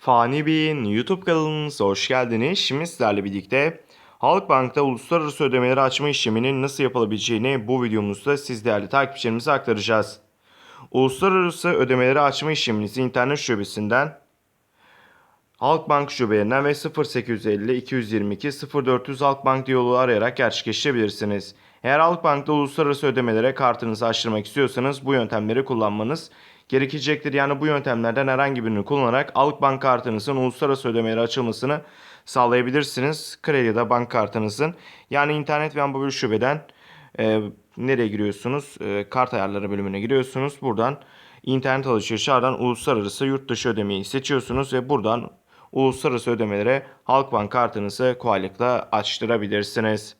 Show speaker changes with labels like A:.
A: Fani Bey'in YouTube kanalımıza hoş geldiniz. Şimdi sizlerle birlikte Halkbank'ta uluslararası ödemeleri açma işleminin nasıl yapılabileceğini bu videomuzda siz değerli takipçilerimize aktaracağız. Uluslararası ödemeleri açma işleminizi internet şubesinden Halkbank şubelerinden ve 0850 222 0400 Halkbank diyaloğu arayarak gerçekleştirebilirsiniz. Eğer Halkbank'ta uluslararası ödemelere kartınızı açtırmak istiyorsanız bu yöntemleri kullanmanız gerekecektir. Yani bu yöntemlerden herhangi birini kullanarak Halkbank kartınızın uluslararası ödemeleri açılmasını sağlayabilirsiniz. Kredi ya da bank kartınızın. Yani internet ve mobil şubeden e, nereye giriyorsunuz? E, kart ayarları bölümüne giriyorsunuz. Buradan internet alışverişi ardından uluslararası yurt dışı ödemeyi seçiyorsunuz ve buradan uluslararası ödemelere Halkbank kartınızı kolaylıkla açtırabilirsiniz.